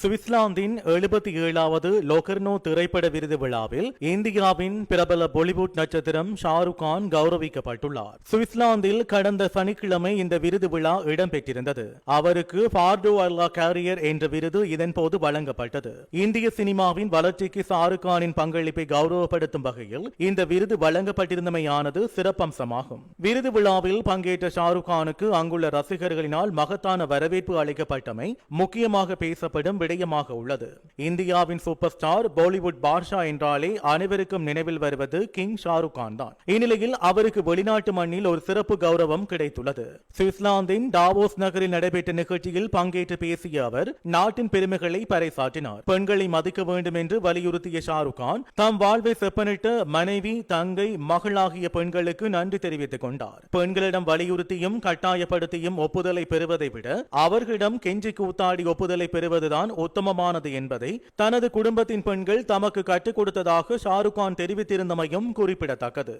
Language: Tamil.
சுவிட்சர்லாந்தின் எழுபத்தி ஏழாவது லோகர்னோ திரைப்பட விருது விழாவில் இந்தியாவின் பிரபல பாலிவுட் நட்சத்திரம் ஷாருக் கான் கௌரவிக்கப்பட்டுள்ளார். சுவிட்சர்லாந்தில் கடந்த சனிக்கிழமை இந்த விருது விழா இடம்பெற்றிருந்தது. அவருக்கு பார்டோ அல்லா கேரியர் என்ற விருது இதன்போது வழங்கப்பட்டது. இந்திய சினிமாவின் வளர்ச்சிக்கு ஷாருக் கானின் பங்களிப்பை கௌரவப்படுத்தும் வகையில் இந்த விருது வழங்கப்பட்டிருந்தமையானது சிறப்பம்சமாகும். விருது விழாவில் பங்கேற்ற ஷாருக் கானுக்கு அங்குள்ள ரசிகர்களினால் மகத்தான வரவேற்பு அளிக்கப்பட்டமை முக்கியமாக பேசப்படும் விடயமாக உள்ளது. இந்தியாவின் சூப்பர் ஸ்டார் பாலிவுட் பாட்ஷா என்றாலே அனைவருக்கும் நினைவில் வருவது கிங் ஷாருக் கான் தான். இந்நிலையில் அவருக்கு வெளிநாட்டு மண்ணில் ஒரு சிறப்பு கௌரவம் கிடைத்துள்ளது. சுவிட்சர்லாந்தின் டாவோஸ் நகரில் நடைபெற்ற நிகழ்ச்சியில் பங்கேற்று பேசிய அவர் நாட்டின் பெருமைகளை பறைசாற்றினார். பெண்களை மதிக்க வேண்டும் என்று வலியுறுத்திய ஷாருக் கான் தாம் வாழ்வை செப்பனிட்ட மனைவி தங்கை மகள் ஆகிய பெண்களுக்கு நன்றி தெரிவித்துக் கொண்டார். பெண்களிடம் வலியுறுத்தியும் கட்டாயப்படுத்தியும் ஒப்புதலை பெறுவதை விட அவர்களிடம் கெஞ்சி கூத்தாடி ஒப்புதலை பெறுவதுதான் உத்தமமானது என்பதை தனது குடும்பத்தின் பெண்கள் தமக்கு கற்றுக் கொடுத்ததாக ஷாருக்கான் தெரிவித்திருந்தமையும் குறிப்பிடத்தக்கது.